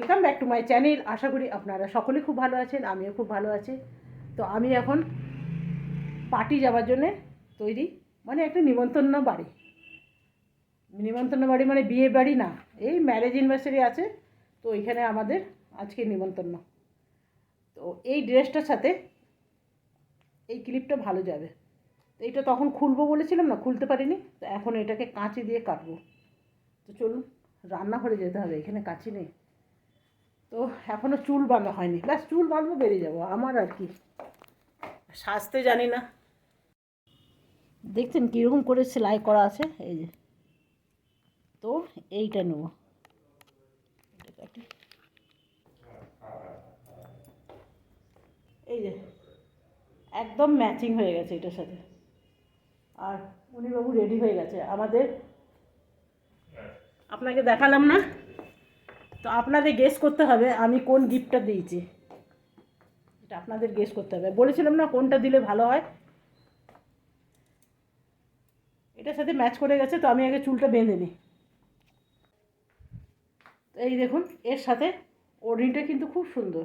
Welcome back to my channel আশা করি আপনারা সকলে খুব ভালো আছেন, আমিও খুব ভালো আছি। তো আমি এখন পার্টি যাওয়ার জন্যে তৈরি মানে একটা নিমন্ত্রণ বাড়ি। নিমন্ত্রণ বাড়ি মানে বিয়ে বাড়ি না, এই ম্যারেজ ইউনিভার্সিটি আছে, তো ওইখানে আমাদের আজকে নিমন্ত্রণ। তো এই ড্রেসটার সাথে এই ক্লিপটা ভালো যাবে। তো এইটা তখন খুলবো বলেছিলাম না, খুলতে পারিনি, তো এখন এটাকে কাঁচি দিয়ে কাটবো। তো চলুন, রান্নাঘরে যেতে হবে, এখানে কাঁচি নেই। তো এখনও চুল বাঁধা হয়নি। ব্যাস চুল বাঁধবো বেরিয়ে যাব। আমার আর কি। সাজতে জানি না। দেখছেন কীরকম করে সেলাই করা আছে? এই যে। তো এইটা নেব। এই যে একদম ম্যাচিং হয়ে গেছে এটার সাথে। আর উনি বাবু রেডি হয়ে গেছে। আমাদের আপনাকে দেখালাম না? তো আপনাদের গেস করতে হবে আমি কোন গিফটটা দিয়েছি। এটা আপনাদের গেস করতে হবে। বলেছিলাম না কোনটা দিলে ভালো হয়। এটার সাথে ম্যাচ করে গেছে, তো আমি আগে চুলটা বেঁধে নিই। এই দেখুন, এর সাথে ওড়নিটা কিন্তু খুব সুন্দর।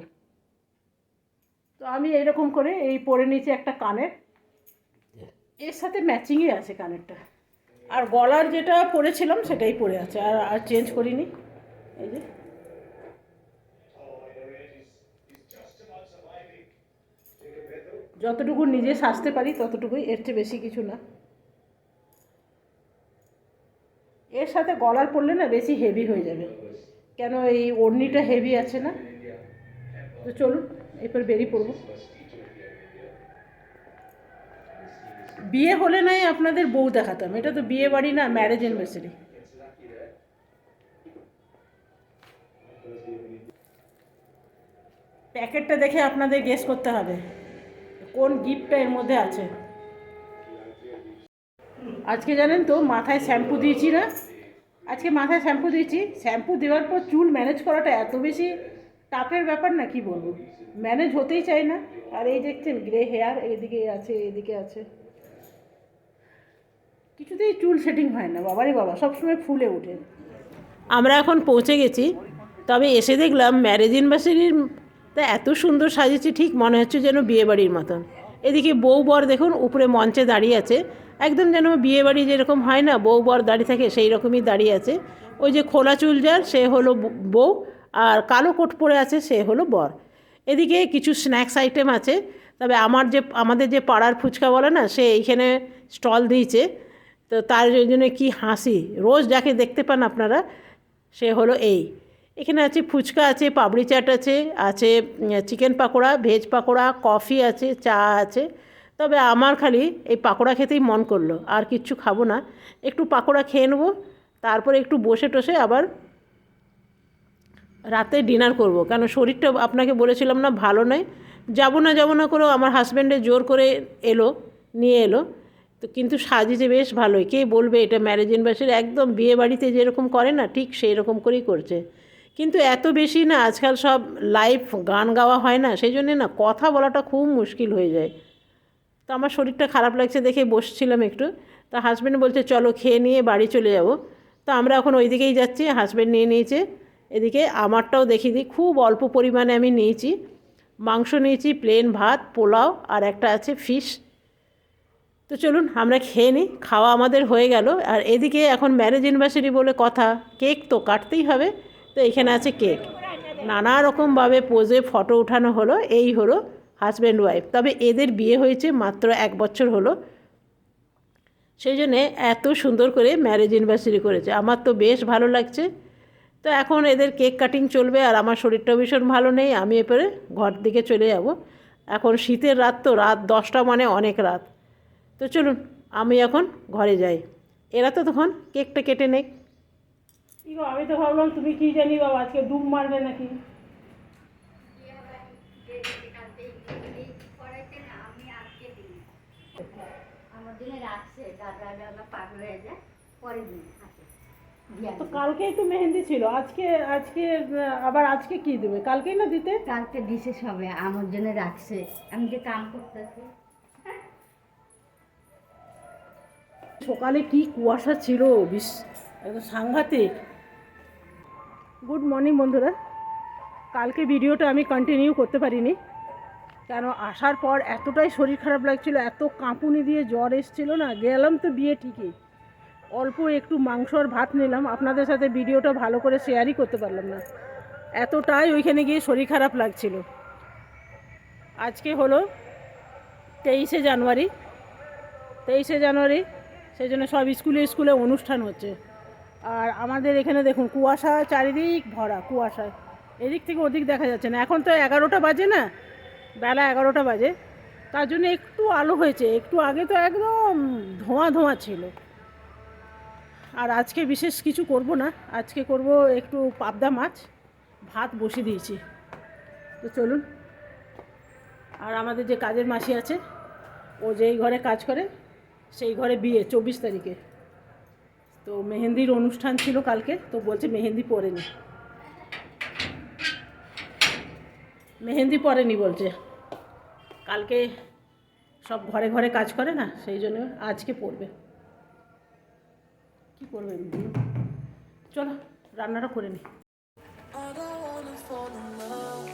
তো আমি এইরকম করে এই পরে নিয়েছি একটা কানের। এর সাথে ম্যাচিংই আছে কানেরটা। আর গলার যেটা পরেছিলাম সেটাই পরে আছে, আর আর চেঞ্জ করিনি। এই যে। যতটুকু নিজে সাজতে পারি ততটুকুই, এর চেয়ে বেশি কিছু না। এর সাথে গলার পরলে না বেশি হেভি হয়ে যাবে। কেন এই ওড়নিটা হেভি আছে না? তো চলুন, এরপর বেরিয়ে পড়ব। বিয়ে হলে নাই আপনাদের বউ দেখাতাম। এটা তো বিয়ে বাড়ি না ম্যারেজ অ্যানিভার্সারি প্যাকেটটা দেখে আপনাদের গেস করতে হবে। কোন গিফটটা এর মধ্যে আছে? আজকে জানেন তো, মাথায় শ্যাম্পু দিয়েছি না? আজকে মাথায় শ্যাম্পু দিয়েছি। শ্যাম্পু দেওয়ার পর চুল ম্যানেজ করাটা এত বেশি টাফের ব্যাপার না, কি বলব? ম্যানেজ হতেই চায় না। আর এই দেখছেন, গ্রে হেয়ার, এদিকে আছে এদিকে আছে। কিছুতেই চুল সেটিং হয় না, বাবারে বাবা, সবসময় ফুলে ওঠে। আমরা এখন পৌঁছে গেছি, তবে এসে দেখলাম ম্যারেজ ইউনিভার্সিটির তা এত সুন্দর সাজিয়েছে, ঠিক মনে হচ্ছে যেন বিয়ে বাড়ির মতন। এদিকে বউ বর দেখুন, উপরে মঞ্চে দাঁড়িয়ে আছে। একদম যেন বিয়ে বাড়ি যেরকম হয় না, বউ বর দাঁড়িয়ে থাকে সেই রকমই দাঁড়িয়ে আছে। ওই যে খোলা চুল যার, সে হলো বউ, আর কালো কোট পরে আছে, সে হলো বর। এদিকে কিছু স্ন্যাক্স আইটেম আছে, তবে আমার যে, আমাদের যে পাড়ার ফুচকা বলে না, সে এইখানে স্টল দিয়েছে। তো তার জন্য কি হাসি, রোজ যাকে দেখতে পান আপনারা, সে হলো এই। এখানে আছে ফুচকা আছে পাপড়ি চাট আছে আছে chicken pakora, veg pakora, coffee আছে, চা আছে। তবে আমার খালি এই পাকোড়া খেতেই মন করল, আর কিচ্ছু খাব না। একটু পাকোড়া খেয়ে নেব, তারপরে একটু বসে টসে আবার রাতে ডিনার করব। কেন শরীরটা আপনাকে বলেছিলাম না, ভালো নয়। যাব না যাব না করেও আমার হাজব্যান্ডে জোর করে এলো, নিয়ে এলো। তো কিন্তু সাজিয়েছে বেশ ভালোই। কে বলবে, এটা ম্যারেজ ইউনিভার্সিটি একদম বিয়ে বাড়িতে যেরকম করে না, ঠিক সেই রকম করেই করছে। কিন্তু এত বেশি না, আজকাল সব লাইভ গান গাওয়া হয় না, সেই জন্যে না কথা বলাটা খুব মুশকিল হয়ে যায়। তো আমার শরীরটা খারাপ লাগছে দেখে বসছিলাম একটু, তা হাজব্যান্ড বলছে, চলো খেয়ে নিয়ে বাড়ি চলে যাব। তো আমরা এখন ওই দিকেই যাচ্ছি হাজব্যান্ড নিয়ে নিয়েছে। এদিকে আমারটাও দেখিয়ে দিই খুব অল্প পরিমাণে আমি নিয়েছি। মাংস নিয়েছি প্লেন ভাত, পোলাও আর একটা আছে ফিশ তো চলুন, আমরা খেয়ে নিই খাওয়া আমাদের হয়ে গেল। আর এদিকে এখন ম্যারেজ ইউনিভার্সিটি বলে কথা কেক তো কাটতেই হবে। তো এখানে আছে কেক। নানা রকমভাবে পোজে ফটো উঠানো হলো। এই হলো হাজব্যান্ড ওয়াইফ তবে এদের বিয়ে হয়েছে মাত্র এক বছর হলো। সেই জন্যে এত সুন্দর করে ম্যারেজ ইউনিভার্সিটি করেছে। আমার তো বেশ ভালো লাগছে। তো এখন এদের কেক কাটিং চলবে আর আমার শরীরটাও ভীষণ ভালো নেই। আমি এরপরে ঘর দিকে চলে যাব। এখন শীতের রাত তো, রাত দশটা মানে অনেক রাত। তো চলুন, আমি এখন ঘরে যাই। এরা তো তখন কেকটা কেটে গো আমি তো ভাবলাম তুমি কি জানি বাবা আজকে ডুব মারবে নাকি? তো কালকেই তো মেহেন্দি ছিল আজকে আজকে আবার আজকে কি দেবে? কালকেই না দিতে? কালকে দিছে সবে আমার জন্য রাখছে। আমি যে কাম করতেছি। সকালে কি কুয়াশা ছিল বিশ একদম সাংঘাতিক। গুড মর্নিং বন্ধুরা। কালকে ভিডিওটা আমি কন্টিনিউ করতে পারিনি। কেন, আসার পর এতটাই শরীর খারাপ লাগছিল, এত কাঁপুনি দিয়ে জ্বর এসেছিল না, গেলাম তো বিয়ে ঠিকই। অল্প একটু মাংস আর ভাত নিলাম, আপনাদের সাথে ভিডিওটা ভালো করে শেয়ারই করতে পারলাম না। এতটাই ওইখানে গিয়ে শরীর খারাপ লাগছিল। আজকে হলো তেইশে জানুয়ারি। তেইশে জানুয়ারি সেই জন্য সব স্কুলে স্কুলে অনুষ্ঠান হচ্ছে। আর আমাদের এখানে দেখুন, কুয়াশা চারিদিক ভরা কুয়াশায় এদিক থেকে ওদিক দেখা যাচ্ছে না। এখন তো এগারোটা বাজে না? বেলা এগারোটা বাজে। তার জন্য একটু আলো হয়েছে। একটু আগে তো একদম ধোঁয়া ধোঁয়া ছিল। আর আজকে বিশেষ কিছু করব না। আজকে করব একটু পাবদা মাছ। ভাত বসিয়ে দিয়েছি। তো চলুন। আর আমাদের যে কাজের মাসি আছে, ও যেই ঘরে কাজ করে, সেই ঘরে বিয়ে, চব্বিশ তারিখে। তো মেহেন্দির অনুষ্ঠান ছিল কালকে তো বলছে মেহেন্দি পরেনি। মেহেন্দি পরেনি বলছে। কালকে সব ঘরে ঘরে কাজ করে না সেই জন্য আজকে পড়বে কি করবে চলো রান্নাটা করে নি। I don't wanna fall in love.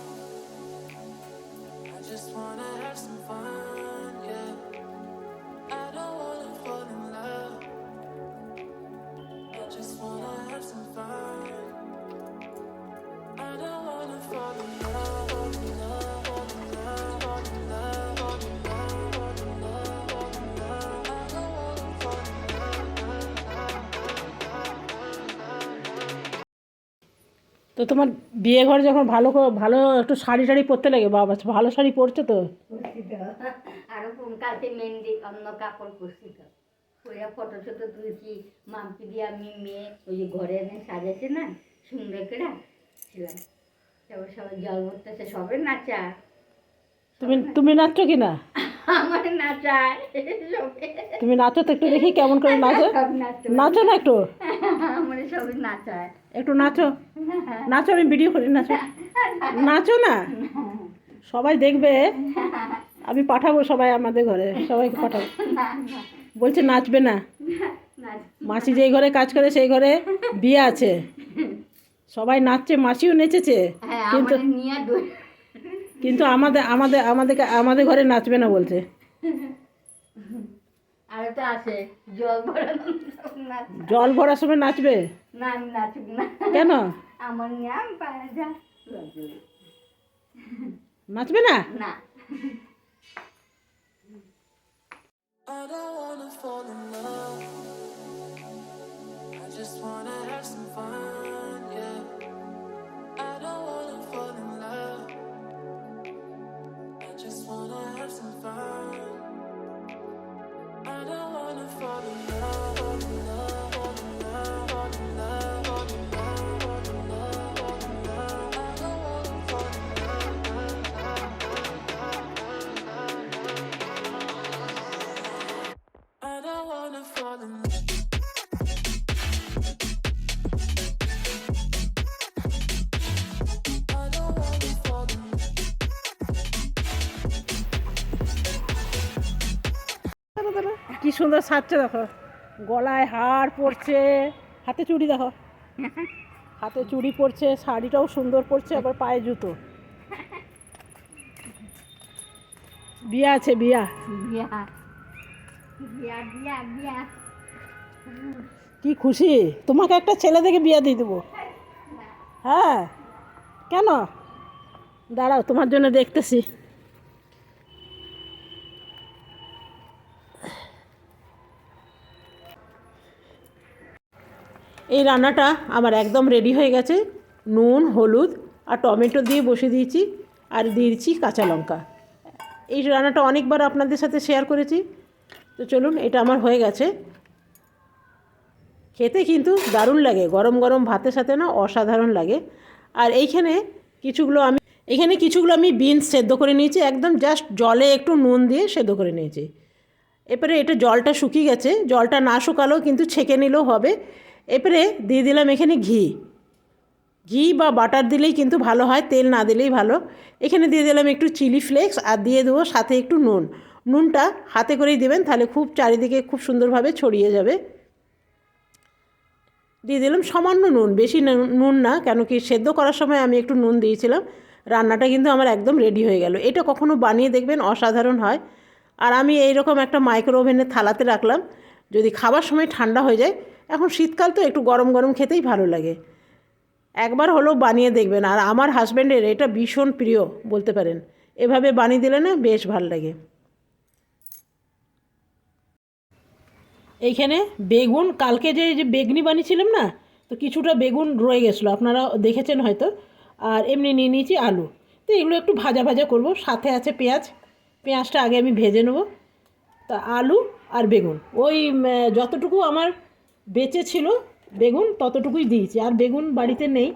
I just wanna have some fun, তো তোমার বিয়ে ঘর যখন ভালো ভালো একটু শাড়ি টাড়ি পরতে লাগে? বাবা ভালো শাড়ি পরছে তো? আরও কালকে মেহেন্দি অন্য কাপড় পরছি তো। পরে ফটো তুলছি মাম্পি দিয়ে আমি মেয়ে ওই যে ঘরে এনে না সুন্দর করে ছিলাম তারপর সবাই জল ভরতেছে সবে নাচা তুমি তুমি নাচছো কি না? আমার নাচায় তুমি নাচো তো একটু দেখি কেমন করে নাচো। নাচো না একটু। আমার সবে নাচায়। একটু নাচো। নাচো আমি ভিডিও করি নাচো। নাচো না। সবাই দেখবে। আমি পাঠাবো সবাই আমাদের ঘরে। সবাইকে পাঠাবো। বলছে নাচবে না। মাসি যেই ঘরে কাজ করে সেই ঘরে বিয়ে আছে। সবাই নাচছে মাসিও নেচেছে। হ্যাঁ কিন্তু কিন্তু আমাদের আমাদের আমাদের আমাদের ঘরে নাচবে না বলছে। আর তো আছে জল ভরা জল ভরার সময় নাচবে? না আমি নাচব না। কেন? আমার নাম। নাচবে না? না। I don't wanna fall in love. সুন্দর সাজছে দেখো। গলায় হার পরছে হাতে চুড়ি দেখো। হাতে চুড়ি পরছে শাড়িটাও সুন্দর পরছে আবার পায়ে জুতো। বিয়া আছে বিয়া। বিয়া। বিয়া বিয়া বিয়া। কি খুশি? তোমাকে একটা ছেলে দেখে বিয়া দিয়ে দেবো। হ্যাঁ। কেন? দাঁড়াও তোমার জন্য দেখতেছি। এই রান্নাটা আমার একদম রেডি হয়ে গেছে। নুন, হলুদ আর টমেটো দিয়ে বসিয়ে দিয়েছি আর দিয়েছি কাঁচা লঙ্কা। এই রান্নাটা অনেকবার আপনাদের সাথে শেয়ার করেছি। তো চলুন, এটা আমার হয়ে গেছে। খেতে কিন্তু দারুণ লাগে, গরম গরম ভাতের সাথে না অসাধারণ লাগে। আর এইখানে কিছুগুলো আমি, এখানে কিছুগুলো আমি বিনস সেদ্ধ করে নিয়েছি, একদম জাস্ট জলে একটু নুন দিয়ে সেদ্ধ করে নিয়েছি। এরপরে এটা জলটা শুকিয়ে গেছে, জলটা না শুকালেও কিন্তু ছেঁকে নিলেও হবে। এরপরে দিয়ে দিলাম এখানে ঘি। ঘি বা বাটার দিলেই কিন্তু ভালো হয়, তেল না দিলেই ভালো। এখানে দিয়ে দিলাম একটু চিলি ফ্লেক্স আর দিয়ে দেবো সাথে একটু নুন। নুনটা হাতে করেই দেবেন, তাহলে খুব চারিদিকে খুব সুন্দরভাবে ছড়িয়ে যাবে। দিয়ে দিলাম সামান্য নুন, বেশি নুন- না, কেন কি সেদ্ধ করার সময় আমি একটু নুন দিয়েছিলাম। রান্নাটা কিন্তু আমার একদম রেডি হয়ে গেল। এটা কখনো বানিয়ে দেখবেন অসাধারণ হয়। আর আমি এইরকম একটা মাইক্রো ওভেনের থালাতে রাখলাম। যদি খাবার সময় ঠান্ডা হয়ে যায় এখন শীতকাল তো একটু গরম গরম খেতেই ভালো লাগে। একবার হলেও বানিয়ে দেখবেন। আর আমার হাজব্যান্ডের এটা ভীষণ প্রিয় বলতে পারেন। এভাবে বানিয়ে দিলে না বেশ ভালো লাগে। এইখানে বেগুন, কালকে যে যে বেগনি বানিয়েছিলাম না, তো কিছুটা বেগুন রয়ে গেছিল। আপনারা দেখেছেন হয়তো। আর এমনি নিয়ে নিয়েছি আলু। তো এগুলো একটু ভাজা ভাজা করব। সাথে আছে পেঁয়াজ। পেঁয়াজটা আগে আমি ভেজে নেব। তা আলু আর বেগুন। ওই যতটুকু আমার বেঁচে ছিল, বেগুন ততটুকুই দিয়েছি, আর বেগুন বাড়িতে নেই।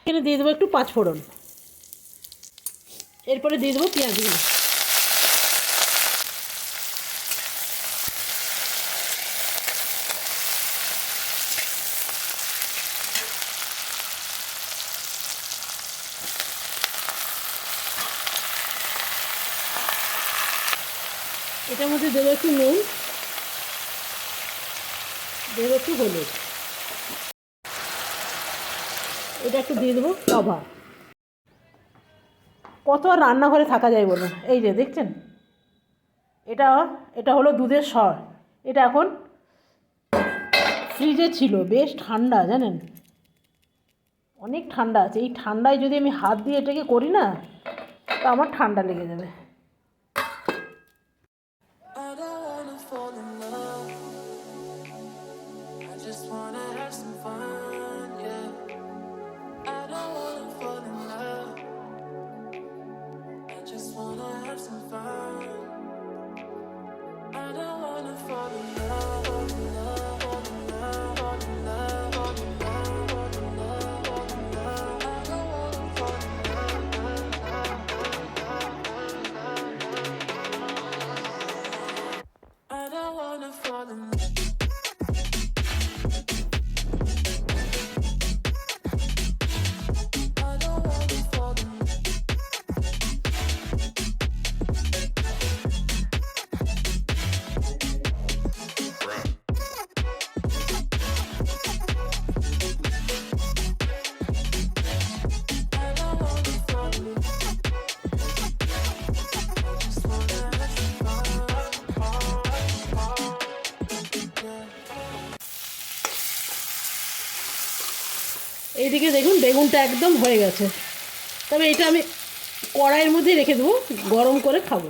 এখানে দিয়ে দেবো একটু পাঁচ ফোড়ন। এরপরে দিয়ে দেবো পেঁয়াজগুলো। এটার মধ্যে দেবো একটু নুন। দেবো একটু হলুদ এটা একটু দিয়ে দেবো কভার কত রান্নাঘরে থাকা যায় বলুন। এই যে, দেখছেন? এটা এটা হলো দুধের সর। এটা এখন ফ্রিজে ছিল, বেশ ঠান্ডা, জানেন? অনেক ঠান্ডা আছে। এই ঠান্ডায় যদি আমি হাত দিয়ে এটাকে করি না, তা আমার ঠান্ডা লেগে যাবে। for the এইদিকে দেখুন, বেগুনটা একদম হয়ে গেছে। তবে এটা আমি কড়াইয়ের মধ্যে রেখে দেবো, গরম করে খাব।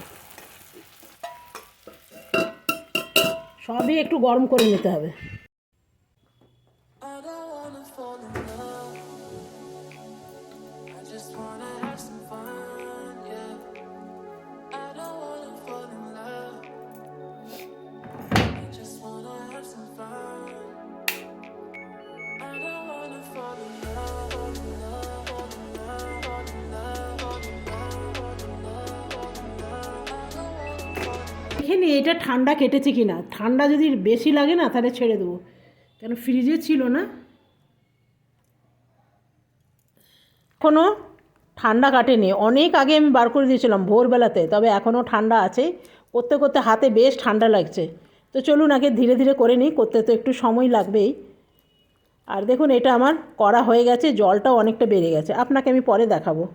সবই একটু গরম করে নিতে হবে। ঠান্ডা কেটেছে কি না? ঠান্ডা যদি বেশি লাগে না, তাহলে ছেড়ে দেবো। কেন ফ্রিজে ছিল না? এখনও ঠান্ডা কাটেনি। অনেক আগে আমি বার করে দিয়েছিলাম ভোরবেলাতে, তবে এখনও ঠান্ডা আছে। করতে করতে হাতে বেশ ঠান্ডা লাগছে। তো চলুন আগে ধীরে ধীরে করে নিই, করতে তো একটু সময় লাগবেই। আর দেখুন, এটা আমার করা হয়ে গেছে, জলটাও অনেকটা বেড়ে গেছে। আপনাকে আমি পরে দেখাবো।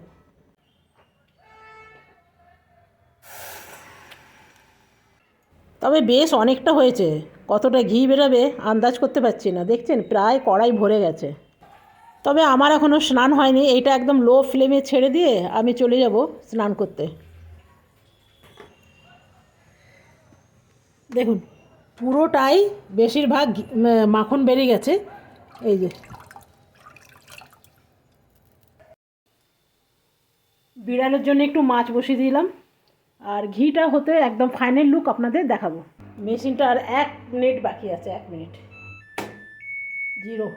তবে বেশ অনেকটা হয়েছে। কতটা ঘি বেরোবে আন্দাজ করতে পারছি না। দেখছেন, প্রায় কড়াই ভরে গেছে। তবে আমার এখনও স্নান হয়নি। এইটা একদম লো ফ্লেমে ছেড়ে দিয়ে আমি চলে যাব স্নান করতে। দেখুন, পুরোটাই বেশিরভাগ মাখন বেরিয়ে গেছে। এই যে। বিড়ালের জন্য একটু মাছ বসিয়ে দিলাম। আর ঘিটা হতে একদম ফাইনাল লুক আপনাদের দেখাবো। মেশিনটা আর এক মিনিট বাকি আছে, এক মিনিট জিরো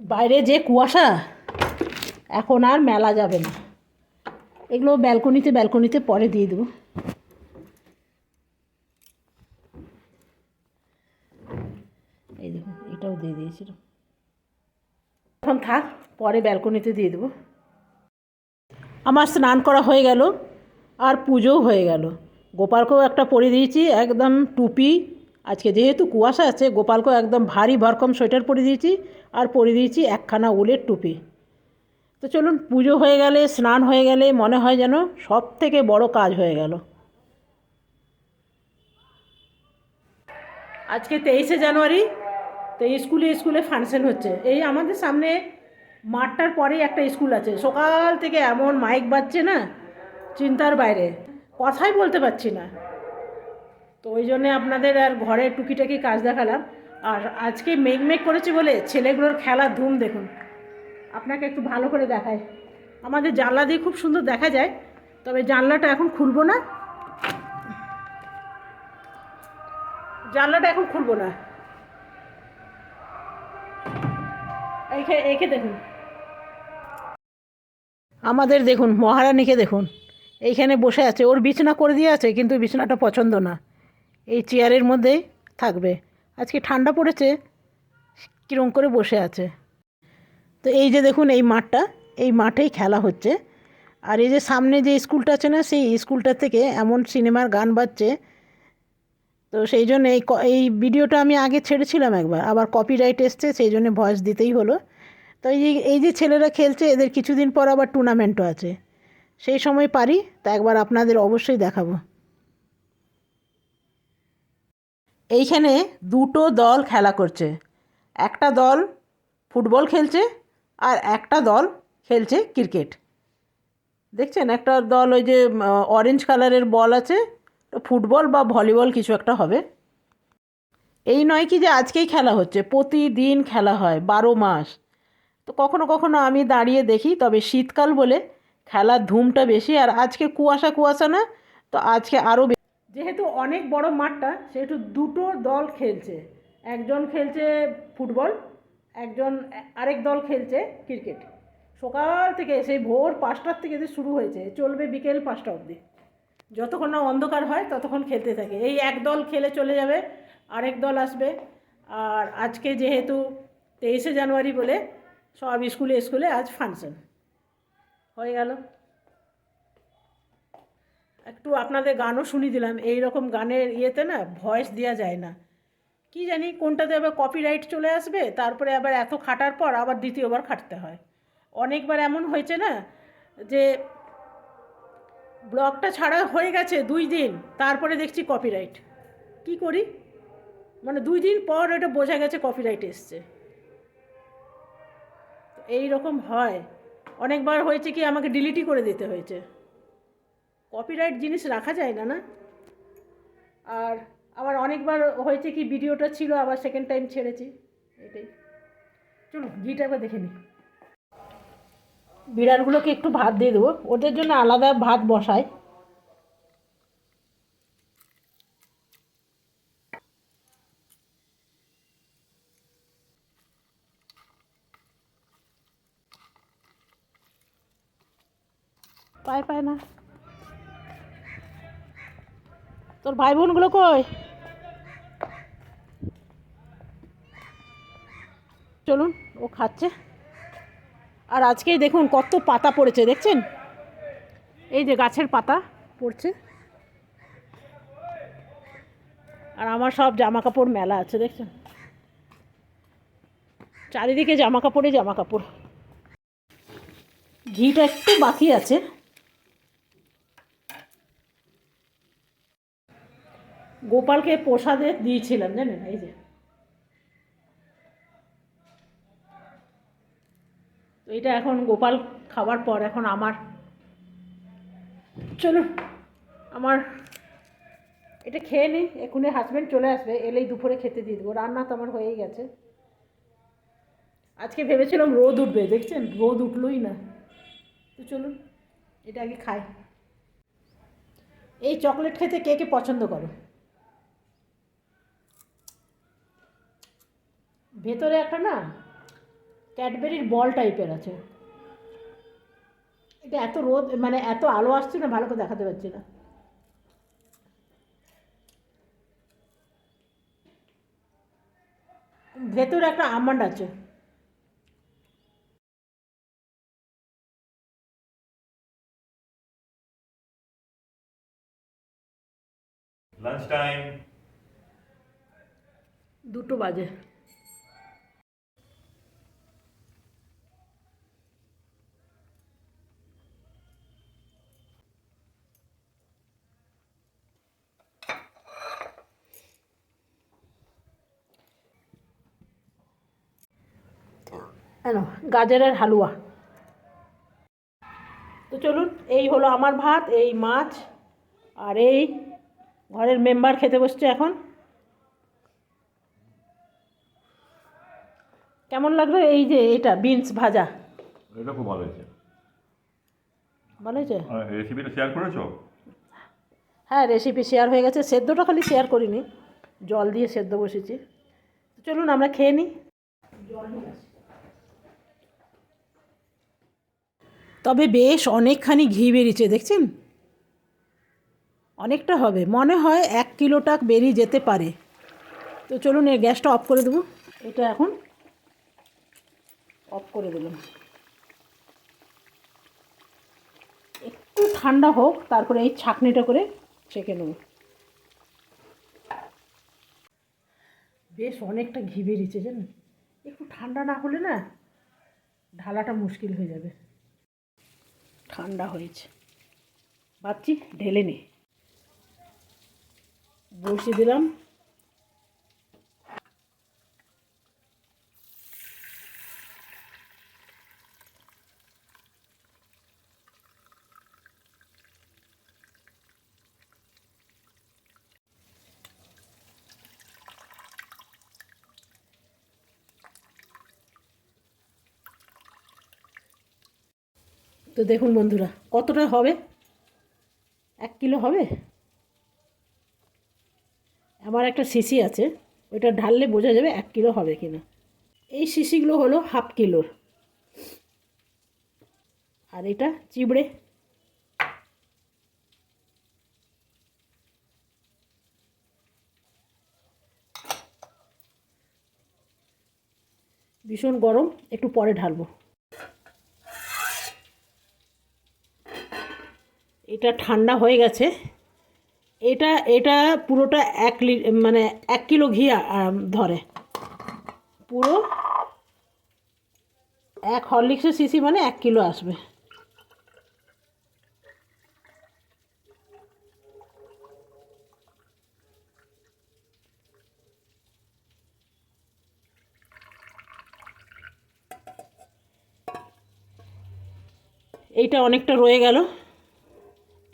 বাইরে যে কুয়াশা, এখন আর মেলা যাবে না। এগুলো ব্যালকনিতে ব্যালকনিতে পরে দিয়ে দেবো। পরে ব্যালকনিতে দিয়ে দেবো। আমার স্নান করা হয়ে গেল, আর পুজোও হয়ে গেল। গোপালকেও একটা পরে দিয়েছি, একদম টুপি। আজকে যেহেতু কুয়াশা আছে, গোপালকেও একদম ভারী ভরকম সোয়েটার পরে দিয়েছি, আর পরে দিয়েছি একখানা উলের টুপি। তো চলুন, পুজো হয়ে গেলে, স্নান হয়ে গেলে, মনে হয় যেন সব থেকে বড় কাজ হয়ে গেল। আজকে তেইশে জানুয়ারি, তো স্কুলে স্কুলে ফাংশন হচ্ছে। এই আমাদের সামনে মাঠটার পরেই একটা স্কুল আছে। সকাল থেকে এমন মাইক বাজছে না, চিন্তার বাইরে। কথাই বলতে পারছি না। তো ওই জন্যে আপনাদের আর ঘরে টুকিটাকি কাজ দেখালাম। আর আজকে মেঘ মেঘ করেছি বলে ছেলেগুলোর খেলার ধুম দেখুন। আপনাকে একটু ভালো করে দেখায় আমাদের জানলা দিয়ে খুব সুন্দর দেখা যায়, তবে জানলাটা এখন খুলবো না। জানলাটা এখন খুলবো না। এখে একে দেখুন। আমাদের দেখুন, মহারানীকে দেখুন। এইখানে বসে আছে, ওর বিছানা করে দিয়ে আছে, কিন্তু বিছানাটা পছন্দ না। এই চেয়ারের মধ্যেই থাকবে। আজকে ঠান্ডা পড়েছে, কীরম করে বসে আছে। তো এই যে দেখুন, এই মাঠটা, এই মাঠেই খেলা হচ্ছে। আর এই যে সামনে যে স্কুলটা আছে না, সেই স্কুলটা থেকে এমন সিনেমার গান বাজছে। তো সেই জন্য এই এই ভিডিওটা আমি আগে ছেড়েছিলাম একবার, আবার কপিরাইট এসছে, সেই জন্য ভয়েস দিতেই হলো। তো এই যে এই যে ছেলেরা খেলছে, এদের কিছুদিন পর আবার টুর্নামেন্টও আছে। সেই সময় পারি, তা একবার আপনাদের অবশ্যই দেখাবো। এইখানে দুটো দল খেলা করছে। একটা দল ফুটবল খেলছে, আর একটা দল খেলছে ক্রিকেট। দেখছেন, একটা দল ওই যে অরেঞ্জ কালারের বল আছে ফুটবল বা ভলিবল কিছু একটা হবে। এই নয় কি যে আজকেই খেলা হচ্ছে, প্রতিদিন খেলা হয়, বারো মাস। তো কখনো কখনো আমি দাঁড়িয়ে দেখি, তবে শীতকাল বলে খেলার ধুমটা বেশি আর আজকে কুয়াশা কুয়াশা না, তো আজকে আরও যেহেতু অনেক বড় মাঠটা, সেহেতু দুটো দল খেলছে। একজন খেলছে ফুটবল, একজন আরেক দল খেলছে ক্রিকেট। সকাল থেকে সেই ভোর পাঁচটার থেকে যে শুরু হয়েছে, চলবে বিকেল পাঁচটা অবধি। যতক্ষণ না অন্ধকার হয়, ততক্ষণ খেলতে থাকে। এই এক দল খেলে চলে যাবে, আরেক দল আসবে। আর আজকে যেহেতু তেইশে জানুয়ারি বলে সব স্কুলে স্কুলে আজ ফাংশন হয়ে গেল। একটু আপনাদের গানও শুনিয়ে দিলাম। এই রকম গানের ইয়েতে না ভয়েস দেওয়া যায় না। কি জানি কোনটাতে আবার কপিরাইট চলে আসবে, তারপরে আবার এত খাটার পর আবার দ্বিতীয়বার খাটতে হয়। অনেকবার এমন হয়েছে না যে ব্লগটা ছাড়া হয়ে গেছে দুই দিন, তারপরে দেখছি কপিরাইট কি করি? মানে দুই দিন পর এটা বোঝা গেছে কপিরাইট এসছে। এই রকম হয়। অনেকবার হয়েছে কি আমাকে ডিলিটই করে দিতে হয়েছে। কপিরাইট জিনিস রাখা যায় না না? আর আবার অনেকবার হয়েছে কি ভিডিওটা ছিল, আবার সেকেন্ড টাইম ছেড়েছি। এটাই। চলো ঘিটা একবার দেখে নিই। বিড়ালগুলোকে একটু ভাত দিয়ে দেবো। ওদের জন্য আলাদা ভাত বসাই পায় পায় না। তোর ভাই বোনগুলো কই? চলুন, ও খাচ্ছে। আর আজকেই দেখুন কত পাতা পড়েছে, দেখছেন? এই যে গাছের পাতা পড়ছে। আর আমার সব জামা কাপড় মেলা আছে, দেখছেন? চারিদিকে জামা কাপড়ে জামা কাপড় ঘিটা একটু বাকি আছে। গোপালকে প্রসাদে দিয়েছিলাম, জানেন? এই যে। এটা এখন গোপাল খাবার পর এখন আমার। চলুন, আমার এটা খেয়ে নিই এক্ষুনি হাজব্যান্ড চলে আসবে, এলেই দুপুরে খেতে দিয়ে দেবো। রান্না তো আমার হয়েই গেছে। আজকে ভেবেছিলাম রোদ উঠবে, দেখছেন? রোদ উঠলোই না। তো চলুন, এটা আগে খাই। এই চকলেট খেতে কে কে পছন্দ করো? ভেতরে একটা না ক্যাডবেরির বল টাইপের আছে। এটা এত রোদ মানে এত আলো আসছে না ভালো করে দেখাতে পারছি না। ভেতরে একটা আমন্ড আছে। লাঞ্চ টাইম দুটো বাজে। কেন? গাজরের হালুয়া। তো চলুন এই হলো আমার ভাত এই মাছ আর এই ঘরের মেম্বার খেতে বসছে এখন। কেমন লাগল এই যে এটা বিনস ভাজা? এটা খুব ভালো হয়েছে। ভালো হয়েছে? রেসিপিটা শেয়ার করেছ? হ্যাঁ রেসিপি শেয়ার হয়ে গেছে। সেদ্ধটা খালি শেয়ার করিনি। জল দিয়ে সেদ্ধ বসেছি। তো চলুন আমরা খেয়ে নিই। তবে বেশ অনেকখানি ঘি বেরিয়েছে, দেখছেন? অনেকটা হবে। মনে হয় এক কিলোটা বেরিয়ে যেতে পারে। তো চলুন এই গ্যাসটা অফ করে দেবো। এটা এখন অফ করে দিলাম। একটু ঠান্ডা হোক, তারপরে এই ছাঁকনিটা করে ছেঁকে নেব। বেশ অনেকটা ঘি বেরিয়েছে, জানেন? একটু ঠান্ডা না হলে না ঢালাটা মুশকিল হয়ে যাবে। ঠান্ডা হয়েছে। ভাবছি ঢেলে নে। বসিয়ে দিলাম। তো দেখুন বন্ধুরা, কতটা হবে? এক কিলো হবে? আমার একটা শিশি আছে, ওইটা ঢাললে বোঝা যাবে এক কিলো হবে কি না এই শিশিগুলো হলো হাফ কিলোর। আর এটা চিবড়ে। ভীষণ গরম, একটু পরে ঢালবো। এটা ঠান্ডা হয়ে গেছে। এটা এটা পুরোটা এক লি মানে এক কিলো ঘি ধরে। পুরো এক হরলিক্সের সিসি মানে এক কিলো আসবে। এইটা অনেকটা রয়ে গেল।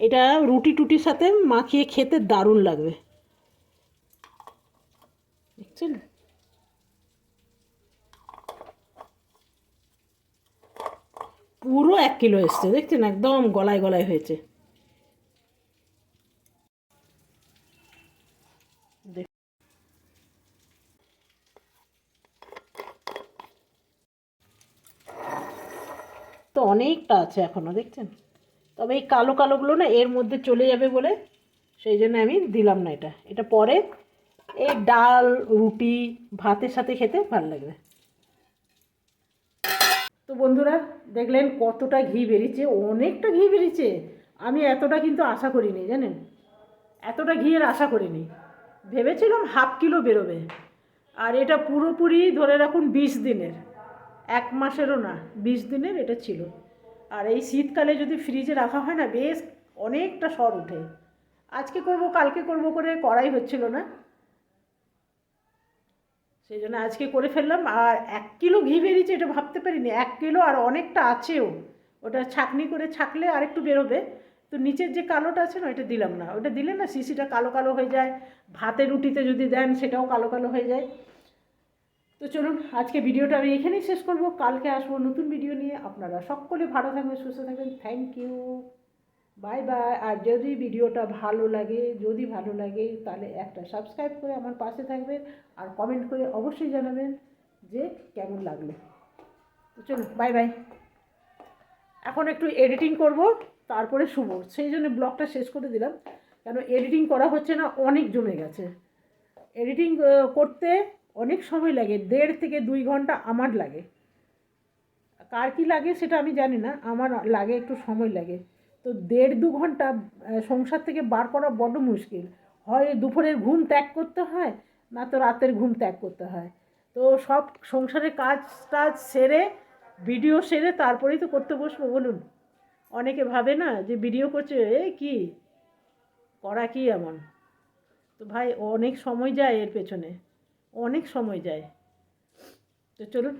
এটা রুটি টুটির সাথে মাখিয়ে খেতে দারুণ লাগবে। দেখছেন? পুরো এক কিলো এসছে, দেখছেন? একদম গলায় গলায় হয়েছে। তো অনেকটা আছে এখনও, দেখছেন? তবে এই কালো কালোগুলো না এর মধ্যে চলে যাবে বলে সেই জন্য আমি দিলাম না এটা। এটা পরে এই ডাল, রুটি, ভাতের সাথে খেতে ভালো লাগবে। তো বন্ধুরা, দেখলেন কতটা ঘি বেরিয়েছে, অনেকটা ঘি বেরিয়েছে। আমি এতটা কিন্তু আশা করিনি, জানেন? এতটা ঘিয়ের আশা করিনি। ভেবেছিলাম হাফ কিলো বেরোবে। আর এটা পুরোপুরি ধরে রাখুন বিশ দিনের। এক মাসেরও না, বিশ দিনের এটা ছিল। আর এই শীতকালে যদি ফ্রিজে রাখা হয় না, বেশ অনেকটা সর ওঠে। আজকে করব, কালকে করব করে করাই হচ্ছিল না। সেই জন্য আজকে করে ফেললাম। আর এক কিলো ঘি বেরিয়েছে এটা ভাবতে পারিনি। এক কিলো আর অনেকটা আছেও। ওটা ছাকনি করে ছাকলে আর একটু বেরোবে। তো নিচের যে কালোটা আছে না, ওইটা দিলাম না। ওটা দিলে না, শিশিটা কালো কালো হয়ে যায়। ভাতে রুটিতে যদি দেন, সেটাও কালো কালো হয়ে যায়। তো চলুন, আজকে ভিডিওটা আমি এখানেই শেষ করব। কালকে আসব নতুন ভিডিও নিয়ে। আপনারা সকলে ভালো থাকবেন, সুস্থ থাকবেন। থ্যাংক ইউ বাই বাই আর যদি ভিডিওটা ভালো লাগে, যদি ভালো লাগে, তাহলে একটা সাবস্ক্রাইব করে আমার পাশে থাকবেন আর কমেন্ট করে অবশ্যই জানাবেন যে কেমন লাগল। তো চলুন বাই বাই এখন একটু এডিটিং করব, তারপরে শুভ। সেই জন্য ব্লগটা শেষ করে দিলাম। কেন এডিটিং করা হচ্ছে না, অনেক জমে গেছে। এডিটিং করতে অনেক সময় লাগে, দেড় থেকে দুই ঘণ্টা আমার লাগে। কার কি লাগে সেটা আমি জানি না, আমার লাগে একটু সময় লাগে। তো দেড় দু ঘণ্টা সংসার থেকে বার করা বড্ড মুশকিল। হয় দুপুরের ঘুম ত্যাগ করতে হয়, না তো রাতের ঘুম ত্যাগ করতে হয়। তো সব সংসারের কাজ টাজ সেরে, ভিডিও সেরে তারপরেই তো করতে বসবো, বলুন। অনেকে ভাবে না যে ভিডিও করছে, এ কি? করা কি এমন? তো ভাই, অনেক সময় যায় এর পেছনে। অনেক সময় যায়। তো চলুন